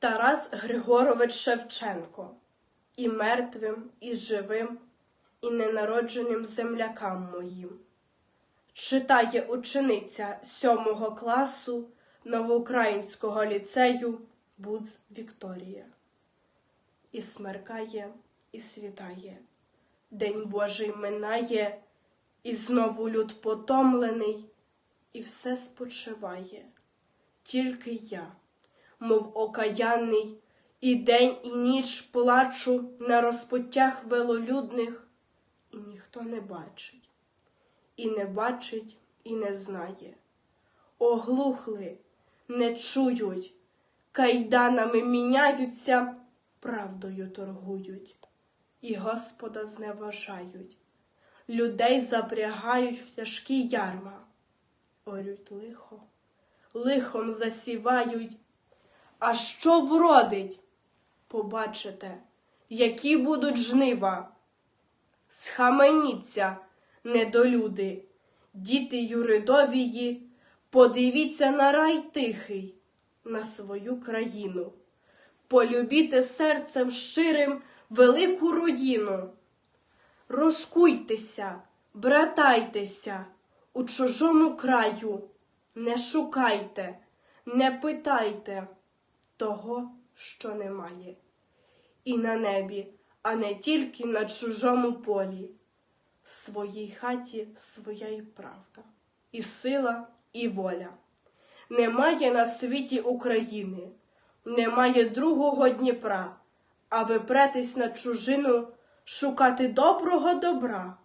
Тарас Григорович Шевченко і мертвим, і живим, і ненародженим землякам моїм. Читає учениця сьомого класу новоукраїнського ліцею Буц Вікторія. І смеркає, і світає, День Божий минає, і знову люд потомлений, і все спочиває. Тільки я, мов окаянний, і день, і ніч плачу на розпуттях велолюдних, і ніхто не бачить, і не бачить, і не знає. Оглухли, не чують, кайданами міняються, правдою торгують, і Господа зневажають, людей запрягають в тяжкі ярма, орють лихо, лихом засівають. А що вродить? Побачите, які будуть жнива. Схаменіться, недолюди, діти Юридовії, подивіться на рай тихий, на свою країну. Полюбіте серцем щирим велику руїну. Розкуйтеся, братайтеся у чужому краю, не шукайте, не питайте того, що немає. І на небі, а не тільки на чужому полі. В своїй хаті своя і правда, і сила, і воля. Немає на світі України, немає другого Дніпра, а ви претесь на чужину шукати доброго добра,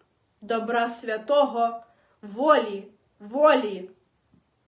добра святого, волі, волі.